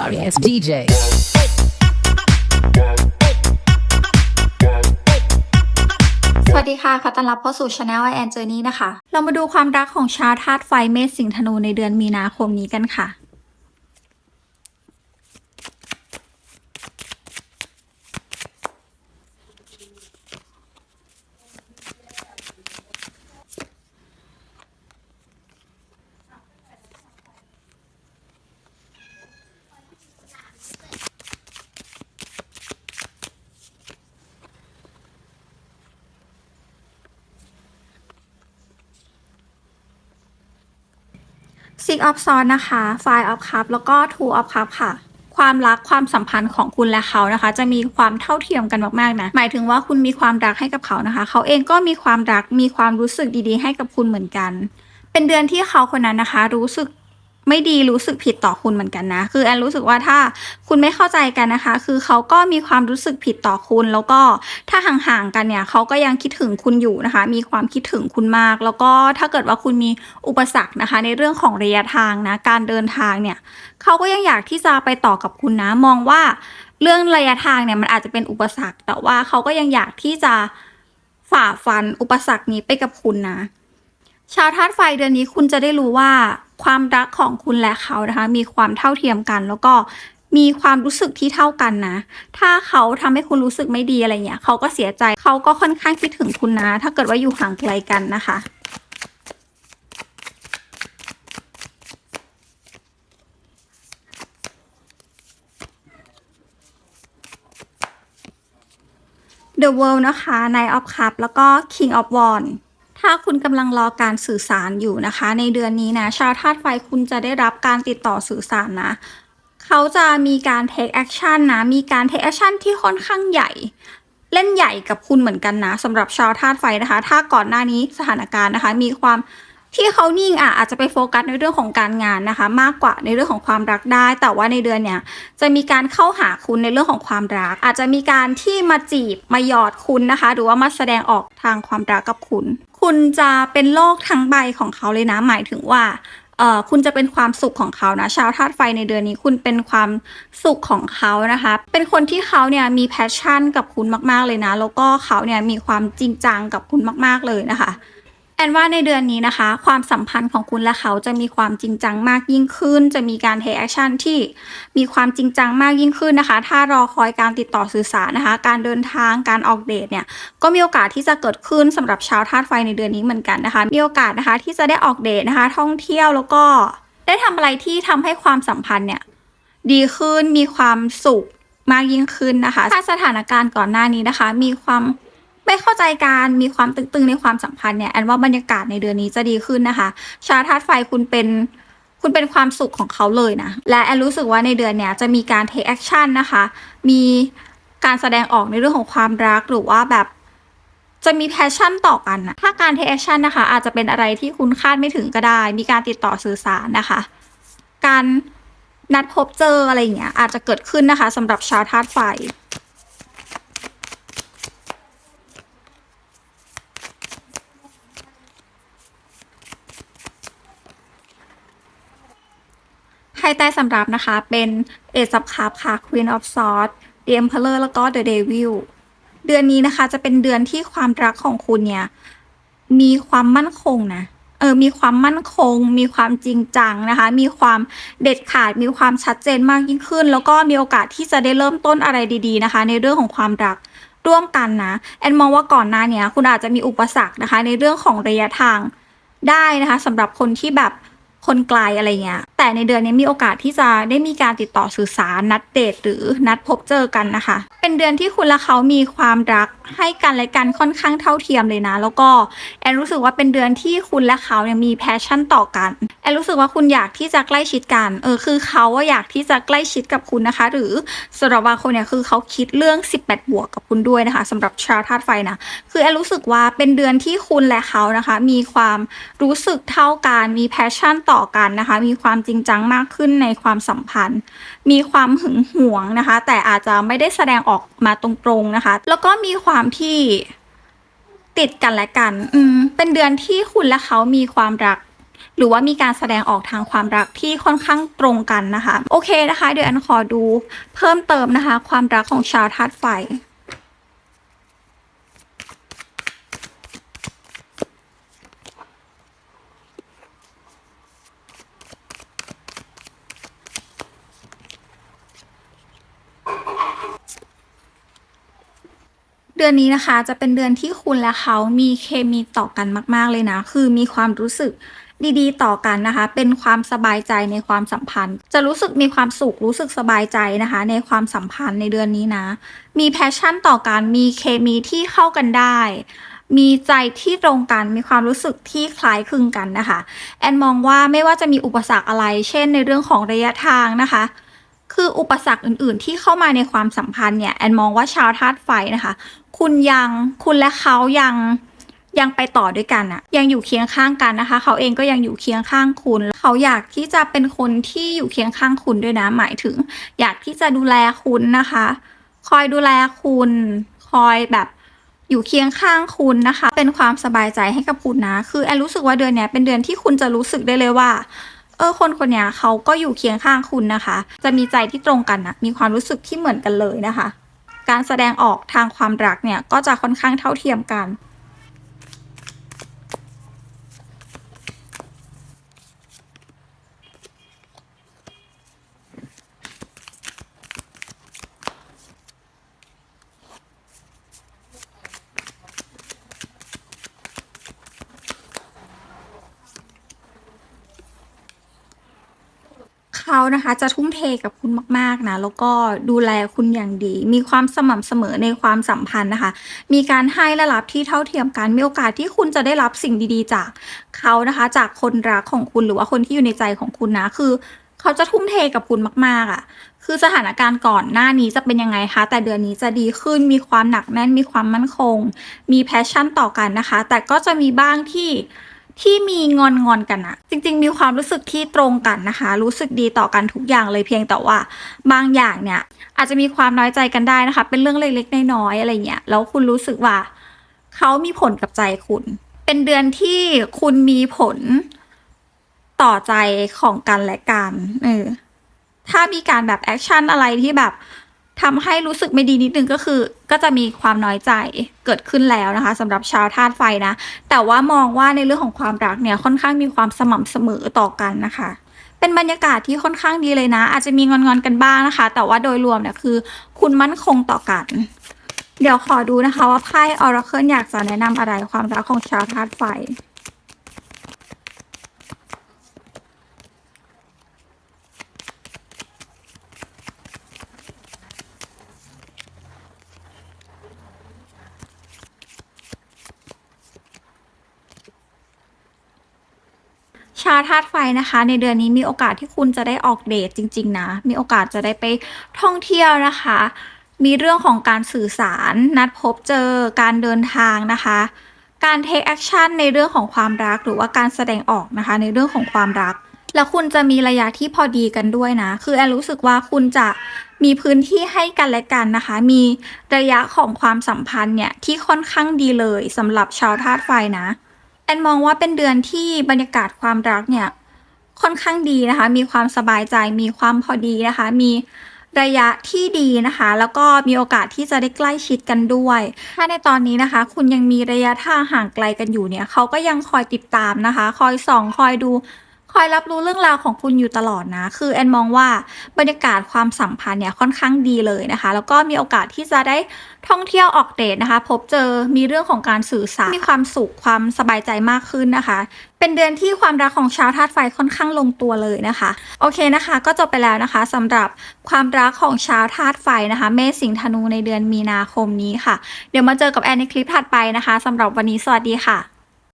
sorry ass DJ. สวัสดีค่ะ ขอต้อนรับเข้าสู่ช anel I and Journey นะคะ เรามาดูความรักของชาวธาตุไฟเมษสิงห์ธนูในเดือนมีนาคมนี้กันค่ะ Six of Swords นะคะ Five of Cup แล้วก็ Two of Cup ค่ะความรักความสัมพันธ์ของคุณและเขานะคะ จะมีความเท่าเทียมกันมากๆนะหมายถึงว่าคุณมีความรักให้กับเขานะคะ เขาเองก็มีความรักมีความรู้สึกดีๆ ให้กับคุณเหมือนกัน เป็นเดือนที่เขาคนนั้นนะคะ รู้สึก ไม่ดีรู้สึกผิดต่อคุณเหมือนกันนะ คือแอนรู้สึกว่าถ้าคุณไม่เข้าใจกันนะคะ คือเขาก็มีความรู้สึกผิดต่อคุณ แล้วก็ถ้าห่างๆกันเนี่ยเขาก็ยังคิดถึงคุณอยู่นะคะ มีความคิดถึงคุณมาก แล้วก็ถ้าเกิดว่าคุณมีอุปสรรคนะคะ ในเรื่องของระยะทางนะการเดินทางเนี่ยเขาก็ยังอยากที่จะไปต่อกับคุณนะ มองว่าเรื่องระยะทางเนี่ยมันอาจจะเป็นอุปสรรค แต่ว่าเขาก็ยังอยากที่จะฝ่าฟันอุปสรรคนี้ไปกับคุณนะ ชาวธาตุไฟเดือนนี้คุณจะได้รู้ว่า ความรักของคุณและเขานะคะ มีความเท่าเทียมกัน แล้วก็มีความรู้สึกที่เท่ากันนะ ถ้าเขาทำให้คุณรู้สึกไม่ดีอะไรเงี้ยเขาก็เสียใจเขาก็ค่อนข้างคิดถึงคุณนะ ถ้าเกิดว่าอยู่ห่างไกลกันนะคะ The World นะคะ Knight of Cup แล้วก็ King of Wands ถ้าคุณกำลังรอการสื่อสารอยู่นะคะ ในเดือนนี้นะ ชาวธาตุไฟคุณจะได้รับการติดต่อสื่อสารนะ เขาจะมีการ take action นะ มีการ take action ที่ค่อนข้างใหญ่ เล่นใหญ่กับคุณเหมือนกันนะสำหรับชาวธาตุไฟนะคะ ถ้าก่อนหน้านี้สถานการณ์นะคะ มีความ ที่เขานิ่งอะอาจจะไปโฟกัสในเรื่องของการงานนะคะ มากกว่าในเรื่องของความรักได้ แต่ว่าในเดือนเนี้ยจะมีการเข้าหาคุณในเรื่องของความรัก อาจจะมีการที่มาจีบมาหยอดคุณนะคะ หรือว่ามาแสดงออกทางความรักกับคุณ คุณจะเป็นโลกทั้งใบของเขาเลยนะ หมายถึงว่าเอ่อคุณจะเป็นความสุขของเขานะ ชาวธาตุไฟในเดือนนี้คุณเป็นความสุขของเขานะคะ เป็นคนที่เขาเนี่ยมีแพชชั่นกับคุณมาก ๆเลยนะ แล้วก็เขาเนี่ยมีความจริงจังกับคุณมาก ๆเลยนะคะ แอนว่าในเดือนนี้นะคะ ความสัมพันธ์ของคุณและเขาจะมีความจริงจังมากยิ่งขึ้น จะมีการเทคแอคชั่นที่มีความจริงจังมากยิ่งขึ้นนะคะ ถ้ารอคอยการติดต่อสื่อสารนะคะ การเดินทางการออกเดทเนี่ยก็มีโอกาสที่จะเกิดขึ้นสำหรับชาวธาตุไฟในเดือนนี้เหมือนกันนะคะ มีโอกาสนะคะที่จะได้ออกเดทนะคะ ท่องเที่ยวแล้วก็ได้ทำอะไรที่ทำให้ความสัมพันธ์เนี่ยดีขึ้นมีความสุขมากยิ่งขึ้นนะคะถ้าสถานการณ์ก่อนหน้านี้นะคะ มีความ ไม่เข้าใจกันมีความตึงๆในความสัมพันธ์เนี่ยแอนว่าบรรยากาศในเดือนนี้จะดีขึ้นนะคะ ชาวธาตุไฟคุณเป็นคุณเป็นความสุขของเขาเลยนะ และแอนรู้สึกว่าในเดือนเนี้ยจะมีการ take action นะคะ มีการแสดงออกในเรื่องของความรักหรือว่าแบบจะมีแพชชั่นต่อกันนะถ้าการ take action นะคะ อาจจะเป็นอะไรที่คุณคาดไม่ถึงก็ได้ มีการติดต่อสื่อสารนะคะ การนัดพบเจออะไรอย่างเงี้ยอาจจะเกิดขึ้นนะคะสำหรับชาวธาตุไฟ ใต้สำรับนะคะ เป็นเอซับคาร์ค่ะ Queen of Swords The Emperor แล้วก็ The Devil เดือนนี้นะคะ จะเป็นเดือนที่ความรักของคุณเนี่ย มีความมั่นคงนะเออมีความมั่นคง มีความจริงจังนะคะ มีความเด็ดขาด มีความชัดเจนมากยิ่งขึ้น แล้วก็มีโอกาสที่จะได้เริ่มต้นอะไรดีๆนะคะ ในเรื่องของความรักร่วมกันนะ แอนมองว่าก่อนหน้าเนี้ยคุณอาจจะมีอุปสรรคนะคะ ในเรื่องของระยะทางได้นะคะสำหรับคนที่แบบ คนไกลอะไรเงี้ย แต่ในเดือนนี้มีโอกาสที่จะได้มีการติดต่อสื่อสารนัดเดทหรือนัดพบเจอกันนะคะ เป็นเดือนที่คุณและเขามีความรักให้กันและกันค่อนข้างเท่าเทียมเลยนะ แล้วก็แอนรู้สึกว่าเป็นเดือนที่คุณและเขาเนี่ยมีแพชชั่นต่อกันแอนรู้สึกว่าคุณอยากที่จะใกล้ชิดกันเออคือเขาว่าอยากที่จะใกล้ชิดกับคุณนะคะ หรือสำหรับบางคนเนี่ยคือเขาคิดเรื่อง 18 บวกกับคุณด้วยนะคะสำหรับชาวธาตุไฟนะคือแอนรู้สึกว่าเป็นเดือนที่คุณและเขานะคะ มีความรู้สึกเท่ากันมีแพชชั่นต่อกันนะคะ มีความจริงจังมากขึ้นในความสัมพันธ์ มีความหึงหวงนะคะ แต่อาจจะไม่ได้แสดงออกมาตรงๆนะคะ แล้วก็มีความที่ติดกันและกัน อืม เป็นเดือนที่คุณและเขามีความรัก หรือว่ามีการแสดงออกทางความรักที่ค่อนข้างตรงกันนะคะ โอเคนะคะ เดี๋ยวอันขอดูเพิ่มเติมนะคะ ความรักของชาวธาตุไฟ เดือนนี้นะคะจะเป็นเดือนที่คุณและเขามีเคมีต่อกันมาก ๆ เลยนะ คือมีความรู้สึกดีๆ ต่อกันนะคะ เป็นความสบายใจในความสัมพันธ์ จะรู้สึกมีความสุข รู้สึกสบายใจนะคะ ในความสัมพันธ์ในเดือนนี้นะ มีแพชชั่นต่อกัน มีเคมีที่เข้ากันได้ มีใจที่ตรงกัน มีความรู้สึกที่คล้ายคลึงกันนะคะ แอนมองว่าไม่ว่าจะมีอุปสรรคอะไร เช่น ในเรื่องของระยะทางนะคะ คืออุปสรรคอื่น ๆ ที่เข้ามาในความสัมพันธ์เนี่ย แอนมองว่าชาวธาตุไฟนะคะ คุณยัง คุณและเขายังยังไปต่อด้วยกันอะยังอยู่เคียงข้างกันนะคะ เขาเองก็ยังอยู่เคียงข้างคุณ เขาอยากที่จะเป็นคนที่อยู่เคียงข้างคุณด้วยนะ หมายถึง อยากที่จะดูแลคุณนะคะ คอยดูแลคุณ คอยแบบอยู่เคียงข้างคุณนะคะ เป็นความสบายใจให้กับคุณนะ คือแอนรู้สึกว่าเดือนนี้เป็นเดือนที่คุณจะรู้สึกได้เลยว่าเออคนคนนี้เขาก็อยู่เคียงข้างคุณนะคะ จะมีใจที่ตรงกันนะมีความรู้สึกที่เหมือนกันเลยนะคะ การแสดงออกทางความรักเนี่ยก็จะค่อนข้างเท่าเทียมกัน เขานะคะจะทุ่มเทกับคุณมาก ๆนะแล้วก็ดูแลคุณอย่างดี มีความสม่ำเสมอในความสัมพันธ์นะคะ มีการให้และรับที่เท่าเทียมกันมีโอกาสที่คุณจะได้รับสิ่งดีๆ จากเขานะคะ จากคนรักของคุณหรือว่าคนที่อยู่ในใจของคุณนะคือ เขาจะทุ่มเทกับคุณมาก ๆอะ่ะคือสถานการณ์ก่อนหน้านี้จะเป็นยังไงคะ แต่เดือนนี้จะดีขึ้น มีความหนักแน่น มีความมั่นคง มีแพชชั่นต่อกันนะคะ แต่ก็จะมีบ้างที่ ที่มีงอนงอนกันอะจริง ๆ มีความรู้สึกที่ตรงกันนะคะ รู้สึกดีต่อกันทุกอย่างเลยเพียงแต่ว่า บางอย่างเนี่ยอาจจะมีความน้อยใจกันได้นะคะ เป็นเรื่องเล็กๆน้อยๆอะไรเงี้ยแล้วคุณรู้สึกว่าเขามีผลกับใจคุณ เป็นเดือนที่คุณมีผลต่อใจของกันและกันเออถ้ามีการแบบแอคชั่นอะไรที่แบบ ทำให้รู้สึกไม่ดีนิดนึงก็คือ ก็จะมีความน้อยใจเกิดขึ้นแล้วนะคะสำหรับชาวธาตุไฟนะ แต่ว่ามองว่าในเรื่องของความรักเนี่ยค่อนข้างมีความสม่ำเสมอต่อกันนะคะเป็นบรรยากาศที่ค่อนข้างดีเลยนะ อาจจะมีงอนๆกันบ้างนะคะ แต่ว่าโดยรวมเนี่ยคือ คุณมั่นคงต่อกัน เดี๋ยวขอดูนะคะว่าไพ่ออราเคิลอยากจะแนะนำอะไรความรักของชาวธาตุไฟ ธาตุไฟนะคะ ในเดือนนี้มีโอกาสที่คุณจะได้ออกเดทจริง ๆ นะ มีโอกาสจะได้ไปท่องเที่ยวนะคะ มีเรื่องของการสื่อสาร นัดพบเจอการเดินทางนะคะ การเทคแอคชั่นในเรื่องของความรักหรือว่าการแสดงออกนะคะ ในเรื่องของความรัก แล้วคุณจะมีระยะที่พอดีกันด้วยนะ คือแอนรู้สึกว่าคุณจะมีพื้นที่ให้กันและกันนะคะ มีระยะของความสัมพันธ์เนี่ยที่ค่อนข้างดีเลยสำหรับชาวธาตุไฟนะ นมองว่าเป็นเดือนที่บรรยากาศความรักเนี่ยค่อนข้างดีนะคะ มีความสบายใจ มีความพอดีนะคะ มีระยะที่ดีนะคะ แล้วก็มีโอกาสที่จะได้ใกล้ชิดกันด้วย ถ้าในตอนนี้นะคะ คุณยังมีระยะทางห่างไกลกันอยู่เนี่ย เขาก็ยังคอยติดตามนะคะ คอยส่อง คอยดู คอยรับรู้เรื่องราวของคุณอยู่ตลอดนะ คือแอนมองว่าบรรยากาศความสัมพันธ์เนี่ยค่อนข้างดีเลยนะคะ แล้วก็มีโอกาสที่จะได้ท่องเที่ยวออกเดทนะคะ พบเจอมีเรื่องของการสื่อสาร มีความสุขความสบายใจมากขึ้นนะคะ เป็นเดือนที่ความรักของชาวธาตุไฟค่อนข้างลงตัวเลยนะคะ โอเคนะคะ ก็จบไปแล้วนะคะสำหรับความรักของชาวธาตุไฟนะคะ เมษสิงห์ธนูในเดือนมีนาคมนี้ค่ะ เดี๋ยวมาเจอกับแอนในคลิปถัดไปนะคะสำหรับวันนี้สวัสดีค่ะ